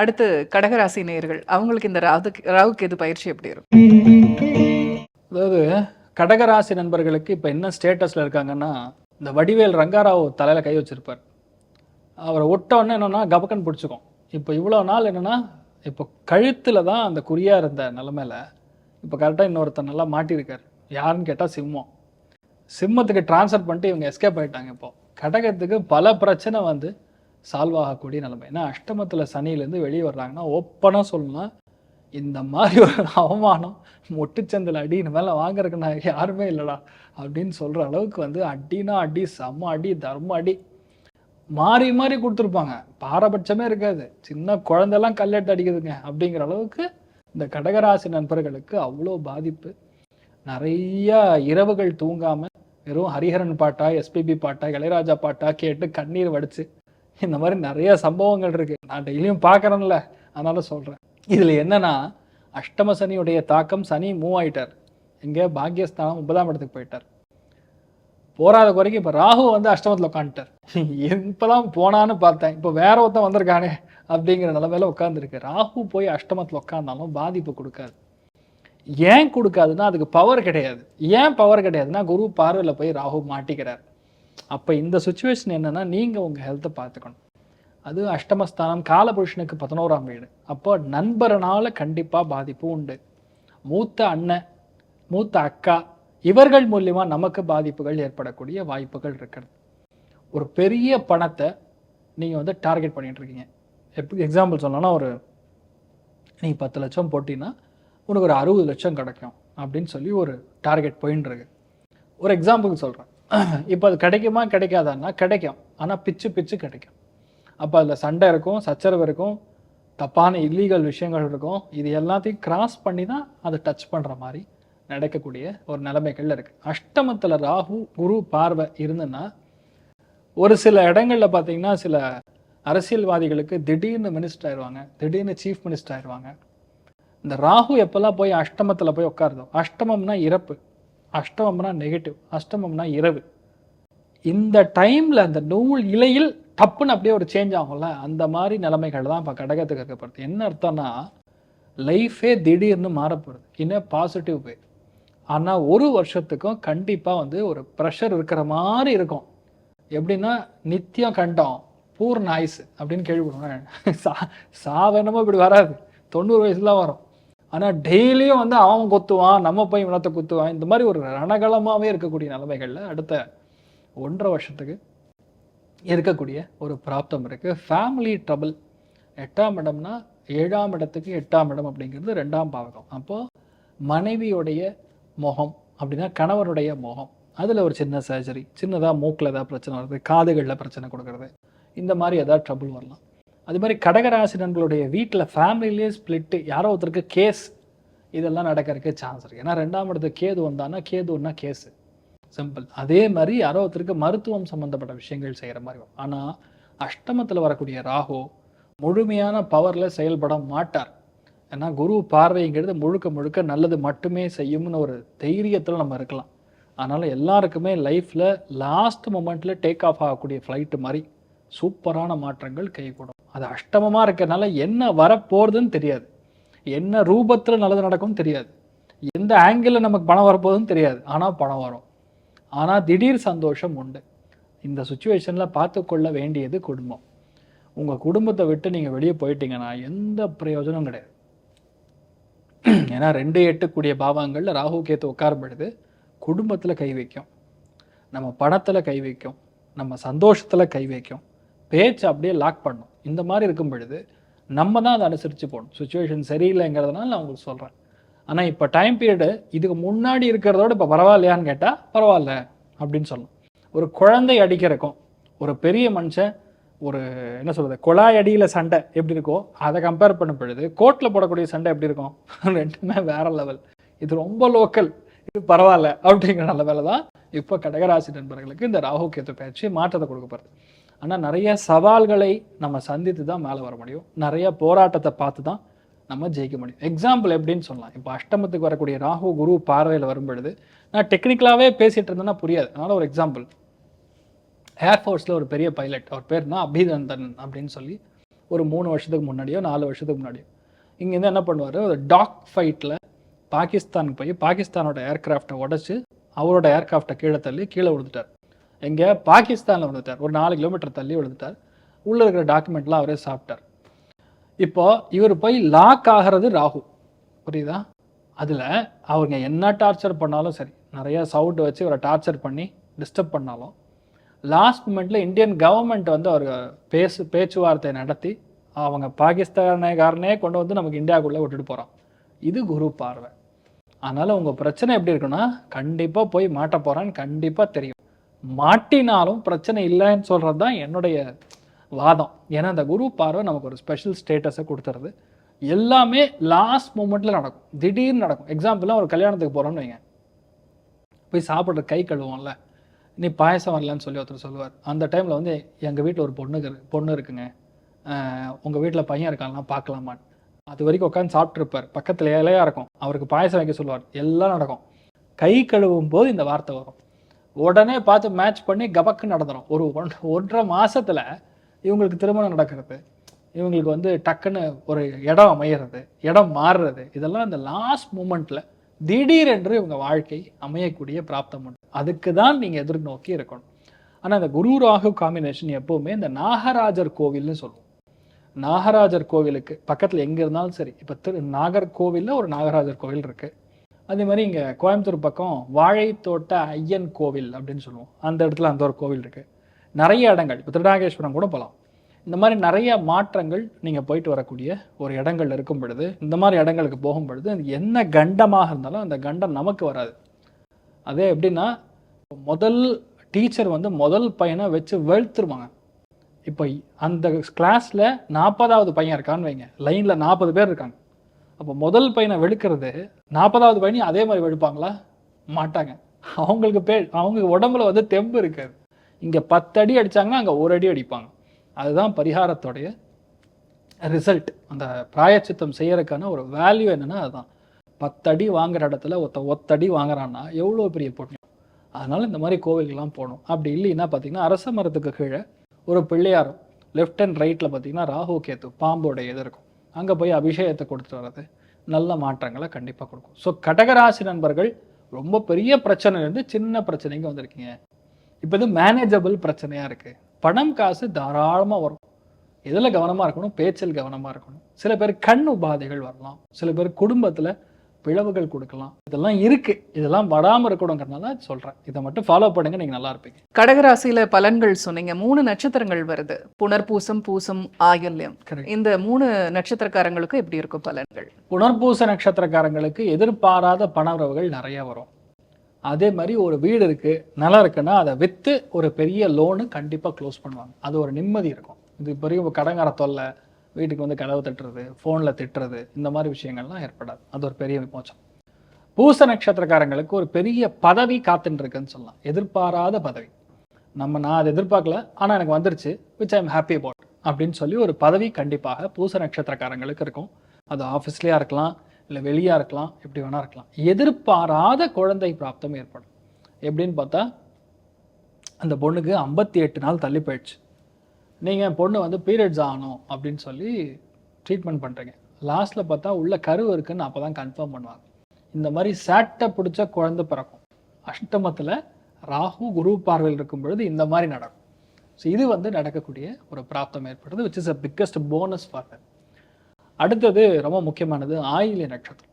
அடுத்து கடகராசி நேயர்கள் அவங்களுக்கு இந்த ராகு ராகுக்கு எது பயிற்சி எப்படி இருக்கும்? அதாவது கடகராசி நண்பர்களுக்கு இப்போ என்ன ஸ்டேட்டஸில் இருக்காங்கன்னா இந்த வடிவேல் ரங்காராவ் தலையில் கை வச்சிருப்பார். அவரை ஒட்ட உடனே என்னன்னா கபக்கன் பிடிச்சிக்கும். இப்போ இவ்வளோ நாள் என்னன்னா இப்போ கழுத்தில் தான் அந்த குறியா இருந்த நிலமையில இப்போ கரெக்டாக இன்னொருத்தர் நல்லா மாட்டியிருக்கார். யாருன்னு கேட்டால் சிம்மம். சிம்மத்துக்கு டிரான்ஸ்ஃபர் பண்ணிட்டு இவங்க எஸ்கேப் ஆயிட்டாங்க இப்போ. கடகத்துக்கு பல பிரச்சனை வந்து சால்வ் ஆகக்கூடிய நிலைமை. ஏன்னா அஷ்டமத்தில் சனியிலேருந்து வெளியே வர்றாங்கன்னா ஓப்பனாக சொல்லலாம் இந்த மாதிரி ஒரு அவமானம் மொட்டுச்சந்தில் அடின்னு மேலே வாங்குறதுக்கு நான் யாருமே இல்லைடா அப்படின்னு சொல்கிற அளவுக்கு வந்து அடினா அடி செம்ம அடி தர்ம அடி மாறி மாறி கொடுத்துருப்பாங்க. பாரபட்சமே இருக்காது. சின்ன குழந்தைலாம் கல்லெட்டு அடிக்குதுங்க அப்படிங்கிற அளவுக்கு இந்த கடகராசி நண்பர்களுக்கு அவ்வளோ பாதிப்பு. நிறைய இரவுகள் தூங்காமல் வெறும் ஹரிஹரன் பாட்டா எஸ்பிபி பாட்டா இளையராஜா பாட்டா கேட்டு கண்ணீர் வடித்து இந்த மாதிரி நிறைய சம்பவங்கள் இருக்கு. நான் டெய்லியும் பார்க்குறேன்ல. அதனால சொல்கிறேன் இதில் என்னன்னா அஷ்டம சனியுடைய தாக்கம் சனி மூவ் ஆயிட்டார். இங்கே பாக்யஸ்தானம் ஒன்பதாம் இடத்துக்கு போயிட்டார். போராத குறைக்கு இப்போ ராகு வந்து அஷ்டமத்தில் உட்காந்துட்டார். இப்போதான் போனான்னு பார்த்தேன். இப்போ வேற ஒருத்தன் வந்திருக்கானே அப்படிங்கிற நிலமையில உட்காந்துருக்கு ராகு போய் அஷ்டமத்தில் உட்காந்தாலும் பாதிப்பு கொடுக்காது. ஏன் கொடுக்காதுன்னா அதுக்கு பவர் கிடையாது. ஏன் பவர் கிடையாதுன்னா குரு பார்வையில் போய் ராகு மாட்டிக்கிறார். அப்போ இந்த சுச்சுவேஷன் என்னன்னா நீங்கள் உங்கள் ஹெல்த்தை பார்த்துக்கணும். அது அஷ்டமஸ்தானம் காலபுருஷனுக்கு பதினோராம் வீடு. அப்போ நண்பரனால் கண்டிப்பாக பாதிப்பு உண்டு. மூத்த அண்ணன் மூத்த அக்கா இவர்கள் மூலியமா நமக்கு பாதிப்புகள் ஏற்படக்கூடிய வாய்ப்புகள் இருக்கிறது. ஒரு பெரிய பணத்தை நீங்கள் வந்து டார்கெட் பண்ணிகிட்டு இருக்கீங்க. எப்படி எக்ஸாம்பிள் சொல்லணும்னா ஒரு நீ பத்து லட்சம் போட்டின்னா உனக்கு ஒரு அறுபது லட்சம் கிடைக்கும் அப்படின்னு சொல்லி ஒரு டார்கெட் போயின்னு இருக்கு. ஒரு எக்ஸாம்பிள் சொல்கிறேன் இப்போ அது கிடைக்குமா கிடைக்காதான்னா கிடைக்கும். ஆனால் பிச்சு பிச்சு கிடைக்கும். அப்போ அதில் சண்டை இருக்கும் சச்சரவு இருக்கும் தப்பான இல்லீகல் விஷயங்கள் இருக்கும். இது எல்லாத்தையும் கிராஸ் பண்ணி தான் அதை டச் பண்ணுற மாதிரி நடக்கக்கூடிய ஒரு நிலைமைகள் இருக்குது அஷ்டமத்தில் ராகு குரு பார்வை இருந்துன்னா ஒரு சில இடங்களில் பார்த்தீங்கன்னா சில அரசியல்வாதிகளுக்கு திடீர்னு மினிஸ்டர் ஆயிடுவாங்க திடீர்னு சீஃப் மினிஸ்டர் ஆயிடுவாங்க இந்த ராகு எப்போல்லாம் போய் அஷ்டமத்தில் போய் உட்காருதோ அஷ்டமம்னா இறப்பு. அஷ்டமம்னா நெகட்டிவ் அஷ்டமம்னா இரவு. இந்த டைமில் அந்த நூல் இலையில் டப்புன்னு அப்படியே ஒரு சேஞ்ச் ஆகும்ல அந்த மாதிரி நிலைமைகள் தான் இப்போ கடகத்துக்கு இருக்கப்படுது என்ன அர்த்தம்னா லைஃபே திடீர்னு மாறப்படுது இன்னும் பாசிட்டிவ் வே ஆனால் ஒரு வருஷத்துக்கும் கண்டிப்பாக வந்து ஒரு ப்ரெஷர் இருக்கிற மாதிரி இருக்கும். எப்படின்னா நித்தியம் கண்டம் பூர்ண ஆயுசு அப்படின்னு கேள்விப்படுவேன் சா சாவனமும் இப்படி வராது. தொண்ணூறு வயசுலாம் வரும். ஆனால் டெய்லியும் வந்து அவன் குத்துவான் நம்ம போய் இவனத்தை குத்துவான். இந்த மாதிரி ஒரு ரணகலமாகவே இருக்கக்கூடிய நிலைமைகளில் அடுத்த ஒன்றரை வருஷத்துக்கு இருக்கக்கூடிய ஒரு பிராப்தம் இருக்குது ஃபேமிலி ட்ரபிள் எட்டாம் இடம்னா ஏழாம் இடத்துக்கு எட்டாம் இடம் அப்படிங்கிறது ரெண்டாம் பாவகம். அப்போது மனைவியுடைய முகம் அப்படின்னா கணவருடைய முகம். அதில் ஒரு சின்ன சர்ஜரி சின்னதாக மூக்கில் ஏதாவது பிரச்சனை வருது காதுகளில் பிரச்சனை கொடுக்கறது. இந்த மாதிரி ஏதாவது ட்ரபுள் வரலாம். அது மாதிரி கடகராசி நண்பர்களுடைய வீட்டில் ஃபேமிலியிலே ஸ்பிளிட்டு யாரோ ஒருத்தருக்கு கேஸ் இதெல்லாம் நடக்கிறதுக்கு சான்ஸ் இருக்குது ஏன்னா ரெண்டாம் இடத்துக்கு கேது வந்தான்னா கேதுன்னா கேஸு சிம்பிள் அதே மாதிரி யாரோ ஒருத்தருக்கு மருத்துவம் சம்மந்தப்பட்ட விஷயங்கள் செய்கிற மாதிரி வரும். ஆனால் அஷ்டமத்தில் வரக்கூடிய ராகு முழுமையான பவரில் செயல்பட மாட்டார். ஏன்னா குரு பார்வைங்கிறது முழுக்க முழுக்க நல்லது மட்டுமே செய்யும்னு ஒரு தைரியத்தில் நம்ம இருக்கலாம். அதனால் எல்லாருக்குமே லைஃப்பில் லாஸ்ட் மொமெண்ட்டில் டேக் ஆஃப் ஆகக்கூடிய ஃப்ளைட்டு மாதிரி சூப்பரான மாற்றங்கள் கைகூடும். அது அஷ்டமமாக இருக்கிறனால என்ன வரப்போகிறதுன்னு தெரியாது. என்ன ரூபத்தில் நல்லது நடக்கும்னு தெரியாது. எந்த ஆங்கிளில் நமக்கு பணம் வரப்போகுதுன்னு தெரியாது. ஆனால் பணம் வரும். ஆனால் திடீர் சந்தோஷம் உண்டு. இந்த சுச்சுவேஷனில் பார்த்துக்கொள்ள வேண்டியது குடும்பம். உங்கள் குடும்பத்தை விட்டு நீங்கள் வெளியே போயிட்டீங்கன்னா எந்த பிரயோஜனம் கிடையாது. ஏன்னா ரெண்டு எட்டுக்கூடிய பாவங்களில் ராகு கேத்து உட்காரப்படுது குடும்பத்தில் கை வைக்கும். நம்ம பணத்தில் கை வைக்கும். நம்ம சந்தோஷத்தில் கை வைக்கும். பேச்சு அப்படியே லாக் பண்ணும். இந்த மாதிரி இருக்கும் பொழுது நம்ம தான் அதை அனுசரித்து போகணும். சுச்சுவேஷன் சரியில்லைங்கிறதுனால நான் உங்களுக்கு சொல்கிறேன் ஆனால் இப்போ டைம் பீரியடு இதுக்கு முன்னாடி இருக்கிறதோட இப்போ பரவாயில்லையான்னு கேட்டால் பரவாயில்ல அப்படின்னு சொல்லணும். ஒரு குழந்தை அடிக்கிறக்கும் ஒரு பெரிய மனுஷன் ஒரு என்ன சொல்கிறது குழாய் அடியில் சண்டை எப்படி இருக்கோ அதை கம்பேர் பண்ணும் பொழுது கோர்ட்டில் போடக்கூடிய சண்டை எப்படி இருக்கும்? ரெண்டுமே வேற லெவல் இது ரொம்ப லோக்கல் இது பரவாயில்ல அப்படிங்கிற நல்ல வேலை தான் இப்போ கடகராசி நண்பர்களுக்கு இந்த ராகு கேத்து பயிற்சி மாற்றத்தை கொடுக்க போகிறது ஆனால் நிறைய சவால்களை நம்ம சந்தித்து தான் மேலே வர முடியும். நிறைய போராட்டத்தை பார்த்து தான் நம்ம ஜெயிக்க முடியும். எக்ஸாம்பிள் எப்படின்னு சொல்லலாம். இப்போ அஷ்டமத்துக்கு வரக்கூடிய ராகு குரு பார்வையில் வரும்பொழுது நான் டெக்னிக்கலாகவே பேசிகிட்டு இருந்தேன்னா புரியாது. அதனால் ஒரு எக்ஸாம்பிள் ஏர்ஃபோர்ஸில் ஒரு பெரிய பைலட் அவர் பேர்னா அபிநந்தன் அப்படின்னு சொல்லி ஒரு மூணு வருஷத்துக்கு முன்னாடியோ நாலு வருஷத்துக்கு முன்னாடியோ இங்கேருந்து என்ன பண்ணுவார்? ஒரு டாக் ஃபைட்டில் பாகிஸ்தானுக்கு போய் பாகிஸ்தானோட ஏர்கிராஃப்டை உடச்சி அவரோட ஏர்கிராஃப்டை கீழே தள்ளி கீழே விழுந்துட்டார் எங்கே பாகிஸ்தானில் விழுந்துட்டார். ஒரு நாலு கிலோமீட்டர் தள்ளி விழுந்துட்டார். உள்ளே இருக்கிற டாக்குமெண்ட்லாம் அவரே சாப்பிட்டார். இப்போ இவர் போய் லாக் ஆகிறது ராகு. புரியுதா? அதில் அவங்க என்ன டார்ச்சர் பண்ணாலும் சரி நிறையா சவுண்டு வச்சு இவரை டார்ச்சர் பண்ணி டிஸ்டர்ப் பண்ணாலும் லாஸ்ட் மூமெண்ட்டில் இந்தியன் கவர்மெண்ட் வந்து அவர் பேசு பேச்சுவார்த்தை நடத்தி அவங்க பாகிஸ்தானக்காரனே கொண்டு வந்து நமக்கு இந்தியாவுக்குள்ளே விட்டுட்டு போகிறான் இது குரு பார்வை. அதனால் உங்கள் பிரச்சனை எப்படி இருக்குன்னா கண்டிப்பாக போய் மாட்ட போகிறான்னு கண்டிப்பாக தெரியும். மாட்டினாலும் பிரச்சனை இல்லைன்னு சொல்கிறது தான் என்னுடைய வாதம். ஏன்னா அந்த குரு பார்வை நமக்கு ஒரு ஸ்பெஷல் ஸ்டேட்டஸை கொடுத்துருது. எல்லாமே லாஸ்ட் மூமெண்ட்டில் நடக்கும். திடீர்னு நடக்கும். எக்ஸாம்பிளாக ஒரு கல்யாணத்துக்கு போகிறோம்னு வைங்க. போய் சாப்பிட்ற கை கழுவோம்ல நீ பாயசம் வரலன்னு சொல்லி ஒருத்தர் சொல்லுவார். அந்த டைமில் வந்து எங்கள் வீட்டில் ஒரு பொண்ணுக்கு பொண்ணு இருக்குங்க. உங்கள் வீட்டில் பையன் இருக்கான்லாம் பார்க்கலாமான்னு. அது வரைக்கும் உட்காந்து சாப்பிட்ருப்பார் பக்கத்தில் இலையாக இருக்கும். அவருக்கு பாயசம் வைக்க சொல்லுவார். எல்லாம் நடக்கும். கை கழுவும் போது இந்த வார்த்தை வரும். உடனே பார்த்து மேட்ச் பண்ணி கபக்கு நடந்துடும் ஒரு ஒன் ஒன்றரை மாதத்தில் இவங்களுக்கு திருமணம் நடக்கிறது. இவங்களுக்கு வந்து டக்குன்னு ஒரு இடம் அமையிறது இடம் மாறுறது. இதெல்லாம் இந்த லாஸ்ட் மூமெண்ட்டில் திடீரென்று இவங்க வாழ்க்கை அமையக்கூடிய பிராப்தம் உண்டு. அதுக்கு தான் நீங்கள் எதிர்நோக்கி இருக்கணும். ஆனால் இந்த குரு ராகு காம்பினேஷன் எப்போவுமே இந்த நாகராஜர் கோவில்னு சொல்லுவோம். நாகராஜர் கோவிலுக்கு பக்கத்தில் எங்கே இருந்தாலும் சரி இப்போ திரு நாகர்கோவிலில் ஒரு நாகராஜர் கோவில் இருக்குது அதே மாதிரி இங்கே கோயம்புத்தூர் பக்கம் வாழைத்தோட்ட ஐயன் கோவில் அப்படின்னு சொல்லுவோம். அந்த இடத்துல அந்த ஒரு கோவில் இருக்குது நிறைய இடங்கள். இப்போ திருநாகேஸ்வரம் கூட போகலாம் இந்த மாதிரி நிறைய மாற்றங்கள் நீங்கள் போயிட்டு வரக்கூடிய ஒரு இடங்கள் இருக்கும் பொழுது இந்த மாதிரி இடங்களுக்கு போகும் பொழுது என்ன கண்டமாக இருந்தாலும் அந்த கண்டம் நமக்கு வராது. அதே எப்படின்னா முதல் டீச்சர் வந்து முதல் பையனை வச்சு வெளுத்துருவாங்க. இப்போ அந்த கிளாஸில் நாற்பதாவது பையன் இருக்கான்னு வைங்க. லைனில் நாற்பது பேர் இருக்காங்க. அப்போ முதல் பையனை வெளுக்கிறது நாற்பதாவது பையனையும் அதே மாதிரி வெளுப்பாங்களா? மாட்டாங்க. அவங்களுக்கு பே அவங்க உடம்புல வந்து தெம்பு இருக்காது. இங்கே பத்து அடி அடித்தாங்கன்னா அங்கே ஒரு அடி அடிப்பாங்க. அதுதான் பரிகாரத்தோடைய ரிசல்ட் அந்த பிராயச்சித்தம் செய்யறதுக்கான ஒரு வேல்யூ என்னென்னா அதுதான். பத்தடி வாங்குற இடத்துல ஒத்த ஒத்தடி வாங்குறான்னா எவ்வளோ பெரிய புண்ணியம்? அதனால் இந்த மாதிரி கோவிலுக்கெல்லாம் போகணும். அப்படி இல்லைன்னா பார்த்தீங்கன்னா அரச மரத்துக்கு கீழே ஒரு பிள்ளையாரம் லெஃப்ட் அண்ட் ரைட்டில் பார்த்தீங்கன்னா ராகு கேத்து பாம்போட இது இருக்கும் அங்கே போய் அபிஷேகத்தை கொடுத்துட்டு வர்றது. நல்ல மாற்றங்களை கண்டிப்பாக கொடுக்கும். ஸோ கடகராசி நண்பர்கள் ரொம்ப பெரிய பிரச்சனையிலேருந்து சின்ன பிரச்சனைக்கு வந்திருக்கீங்க. இப்போ இது மேனேஜபிள் பிரச்சனையாக இருக்குது பணம் காசு தாராளமாக வரும். எதில் கவனமாக இருக்கணும்? பேச்சில் கவனமாக இருக்கணும். சில பேர் கண் உபாதைகள் வரலாம். சில பேர் குடும்பத்தில் பிளவுகள் கொடுக்கலாம். இதெல்லாம் இருக்கு. இதெல்லாம் வராமல் இருக்கணுங்கிறனால சொல்கிறேன் இதை மட்டும் ஃபாலோ பண்ணுங்க நீங்கள் நல்லா இருப்பீங்க. கடகராசியில பலன்கள் சொன்னீங்க. மூணு நட்சத்திரங்கள் வருது. புனர்பூசம் பூசம் Correct. இந்த மூணு நட்சத்திரக்காரங்களுக்கும் எப்படி இருக்கும் பலன்கள்? புனர்பூச நட்சத்திரக்காரங்களுக்கு எதிர்பாராத பணவரவுகள் நிறைய வரும். அதே மாதிரி ஒரு வீடு இருக்கு நிலம் இருக்குன்னா அதை விற்று ஒரு பெரிய லோனு கண்டிப்பாக க்ளோஸ் பண்ணுவாங்க. அது ஒரு நிம்மதி இருக்கும். இது பெரிய கடங்கார தொல்லை வீட்டுக்கு வந்து கதவை தட்டுறது ஃபோனில் திட்டுறது இந்த மாதிரி விஷயங்கள்லாம் ஏற்படாது. அது ஒரு பெரிய விமோச்சம் பூச நட்சத்திரக்காரங்களுக்கு ஒரு பெரிய பதவி காத்துட்டு இருக்குன்னு சொல்லலாம். எதிர்பாராத பதவி. நம்ம நான் அதை எதிர்பார்க்கல ஆனால் எனக்கு வந்துருச்சு விச் ஐம் ஹாப்பி அபவுட் அப்படின்னு சொல்லி ஒரு பதவி கண்டிப்பாக பூச நட்சத்திரக்காரங்களுக்கு இருக்கும். அது ஆஃபீஸ்லேயா இருக்கலாம் இல்லை வெளியா இருக்கலாம் எப்படி வேணா இருக்கலாம். எதிர்பாராத குழந்தை பிராப்தம் ஏற்படும். எப்படின்னு பார்த்தா அந்த பொண்ணுக்கு ஐம்பத்தி எட்டு நாள் தள்ளி போயிடுச்சு. நீங்கள் பொண்ணு வந்து பீரியட்ஸ் ஆகணும் அப்படின்னு சொல்லி ட்ரீட்மெண்ட் பண்ணுறீங்க லாஸ்ட்டில் பார்த்தா உள்ள கரு இருக்குன்னு அப்போ தான் கன்ஃபார்ம் பண்ணுவாங்க. இந்த மாதிரி சேட்டை பிடிச்ச குழந்தை பிறக்கும். அஷ்டமத்தில் ராகு குரு பார்வையில் இருக்கும் பொழுது இந்த மாதிரி நடக்கும். ஸோ இது வந்து நடக்கக்கூடிய ஒரு பிராப்தம் ஏற்படுது which is a biggest bonus for them. அடுத்தது ரொம்ப முக்கியமானது ஆயில்ய நட்சத்திரம்.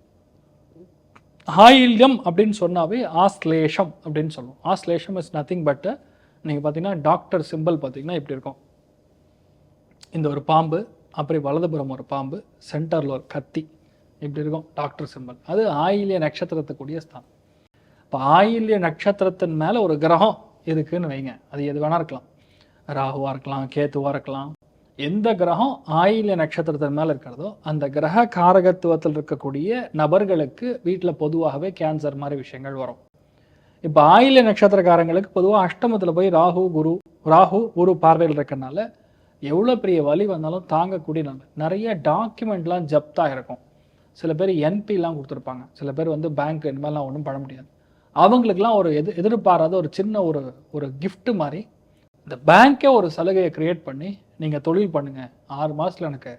ஆயில்யம் அப்படின்னு சொன்னாவே ஆஸ்லேஷம் அப்படின்னு சொல்லுவோம். ஆஸ்லேஷம் இஸ் நத்திங் பட் நீங்கள் பார்த்தீங்கன்னா டாக்டர் சிம்பிள் பார்த்தீங்கன்னா இப்படி இருக்கும். இந்த ஒரு பாம்பு அப்புறம் வலதுபுறம் ஒரு பாம்பு சென்டரில் ஒரு கத்தி இப்படி இருக்கும் டாக்டர் சிம்பல் அது ஆயில்ய நட்சத்திரத்துக்குரிய ஸ்தானம். இப்போ ஆயில்ய நட்சத்திரத்தின் மேலே ஒரு கிரகம் இருக்குன்னு வைங்க. அது எது வேணா இருக்கலாம். ராகுவாக இருக்கலாம் கேத்துவாக இருக்கலாம். எந்த கிரகம் ஆயில்ய நட்சத்திரத்தின் மேலே இருக்கிறதோ அந்த கிரக காரகத்துவத்தில் இருக்கக்கூடிய நபர்களுக்கு வீட்டில் பொதுவாகவே கேன்சர் மாதிரி விஷயங்கள் வரும். இப்போ ஆயில்ய நட்சத்திரக்காரங்களுக்கு பொதுவாக அஷ்டமத்தில் போய் ராகு குரு ராகு குரு பார்வையில் இருக்கறனால எவ்வளோ பெரிய வலி வந்தாலும் தாங்கக்கூடிய நம்ம நிறைய டாக்குமெண்ட்லாம் ஜப்தாக இருக்கும் சில பேர் என்பிலாம் கொடுத்துருப்பாங்க. சில பேர் வந்து பேங்க் இந்த மாதிரிலாம் ஒன்றும் பண்ண முடியாது. அவங்களுக்குலாம் ஒரு எது எதிர்பாராத ஒரு சின்ன ஒரு ஒரு கிஃப்ட்டு மாதிரி இந்த பேங்க்கே ஒரு சலுகையை க்ரியேட் பண்ணி நீங்கள் தொழில் பண்ணுங்கள் ஆறு மாதத்தில் எனக்கு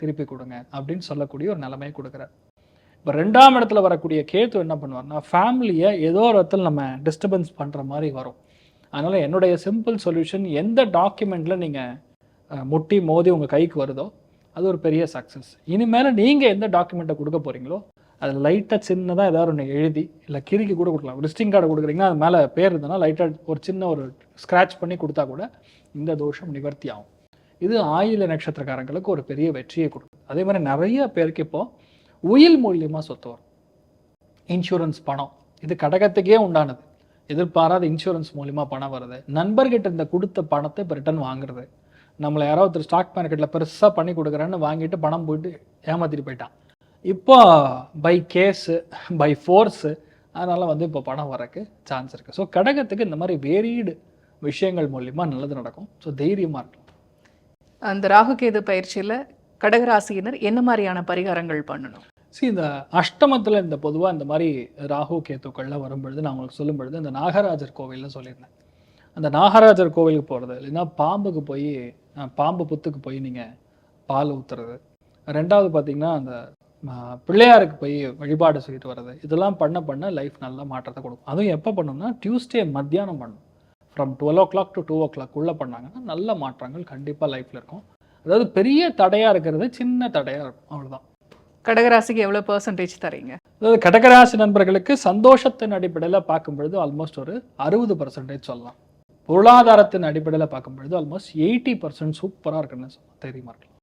திருப்பி கொடுங்க அப்படின்னு சொல்லக்கூடிய ஒரு நிலைமையை கொடுக்குறார். இப்போ ரெண்டாம் இடத்துல வரக்கூடிய கேத்து என்ன பண்ணுவார்னா ஃபேமிலியை ஏதோ ஒரு இடத்துல நம்ம டிஸ்டர்பன்ஸ் பண்ணுற மாதிரி வரும். அதனால் என்னுடைய சிம்பிள் சொல்யூஷன் எந்த டாக்குமெண்ட்டில் நீங்கள் முட்டி மோதி உங்கள் கைக்கு வருதோ அது ஒரு பெரிய சக்ஸஸ் இனிமேல் நீங்கள் எந்த டாக்குமெண்ட்டை கொடுக்க போகிறீங்களோ அது லைட்டாக சின்னதாக ஏதாவது ஒன்று எழுதி இல்லை கிறுக்கி கூட கொடுக்கலாம். விசிட்டிங் கார்டு கொடுக்குறீங்கன்னா அது மேலே பேர் இருந்ததுன்னா லைட்டாக ஒரு சின்ன ஒரு ஸ்க்ராட்ச் பண்ணி கொடுத்தா கூட இந்த தோஷம் நிவர்த்தி ஆகும். இது ஆயில நட்சத்திரக்காரங்களுக்கு ஒரு பெரிய வெற்றியை கொடுக்கும். அதே மாதிரி நிறைய பேருக்கு இப்போ உயில் மூலியமாக சொத்து வரும். இன்சூரன்ஸ் பணம். இது கடகத்துக்கே உண்டானது. எதிர்பாராத இன்சூரன்ஸ் மூலியமாக பணம் வருது. நண்பர்கிட்ட இந்த கொடுத்த பணத்தை இப்போ ரிட்டர்ன் வாங்குறது. நம்மளை யாரோ ஒருத்தர் ஸ்டாக் மார்க்கெட்டில் பெருசாக பண்ணி கொடுக்குறேன்னு வாங்கிட்டு பணம் போயிட்டு ஏமாத்திட்டு போயிட்டான். இப்போ பை கேஸு பை ஃபோர்ஸு அதனால் வந்து இப்போ பணம் வரக்கு சான்ஸ் இருக்குது ஸோ கடகத்துக்கு இந்த மாதிரி வேரீடு விஷயங்கள் மூலிமா நல்லது நடக்கும். ஸோ தைரியமாக இருக்கும் அந்த ராகு கேது பயிற்சியில கடகராசியினர் என்ன மாதிரியான பரிகாரங்கள் பண்ணணும்? See இந்த அஷ்டமத்தில் இந்த பொதுவாக இந்த மாதிரி ராகு கேத்துக்கள்லாம் வரும்பொழுது நான் உங்களுக்கு சொல்லும் பொழுது இந்த நாகராஜர் கோவில்னு சொல்லியிருந்தேன். அந்த நாகராஜர் கோவிலுக்கு போகிறது இல்லைன்னா பாம்புக்கு போய் பாம்பு புத்துக்கு போய் நீங்கள் பால் ஊத்துறது. ரெண்டாவது பார்த்தீங்கன்னா அந்த பிள்ளையாருக்கு போய் வழிபாடு செய்துட்டு வர்றது. இதெல்லாம் பண்ண பண்ண லைஃப் நல்ல மாற்றத்தை கொடுக்கும். அதுவும் எப்போ பண்ணணும்னா டியூஸ்டே மத்தியானம் பண்ணணும் from twelve o'clock to two o'clock உள்ளே பண்ணாங்கன்னா நல்ல மாற்றங்கள் கண்டிப்பாக லைஃப்பில் இருக்கும். அதாவது பெரிய தடையாக இருக்கிறது சின்ன தடையாக இருக்கும். அவ்வளவுதான். கடகராசிக்கு எவ்வளவு பெர்சன்டேஜ் தரீங்க? அதாவது கடகராசி நண்பர்களுக்கு சந்தோஷத்தின் அடிப்படையில் பார்க்கும் பொழுது ஆல்மோஸ்ட் ஒரு அறுபது பர்சன்டேஜ் சொல்லலாம். பொருளாதாரத்தின் அடிப்படையில் பார்க்கும் பொழுது ஆல்மோஸ்ட் எயிட்டி பர்சன்ட் சூப்பராக இருக்குன்னு தெரியுமா? இருக்கலாம்